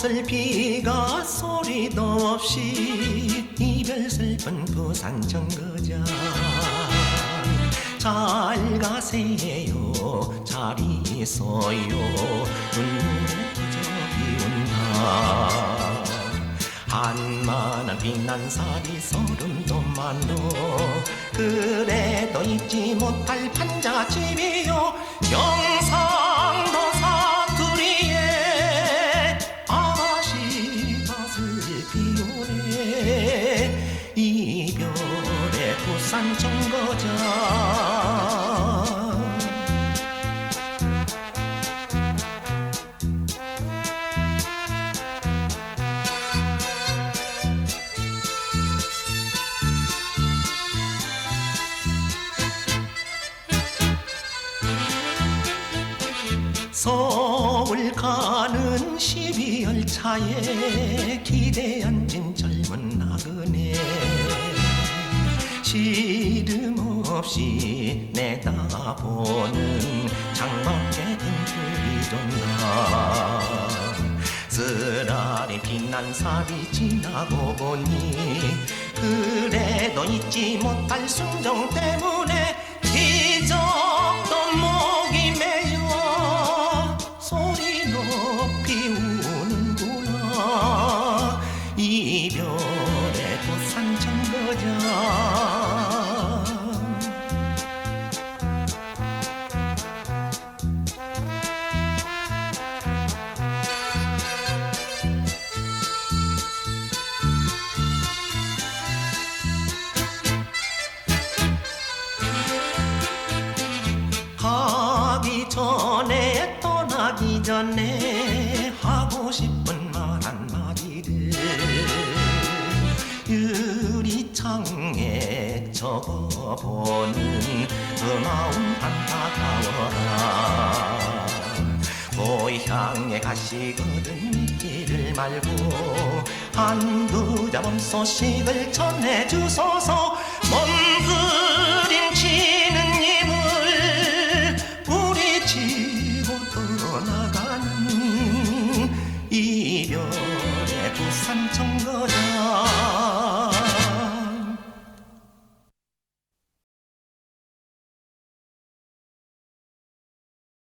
어슬비가 소리도 없이 이별 슬픈 부산 정거장 잘 가세요 잘 있어요. 눈물에 부적이 온다 한만한 빛난 살이 소름도 많노 그래도 잊지 못할 판자집이요. 경 산 정거장. 서울 가는 12열차에 기대 앉은 젊은 나그네 시름 없이 내다보는 창밖에 등불이 좀나 쓰라리 빛난 살이 지나고 보니 그래도 잊지 못할 순정 때문에 적어보는 그 마음 안타까워라. 고향에 가시거든 믿기를 말고 한두 잡은 소식을 전해주소서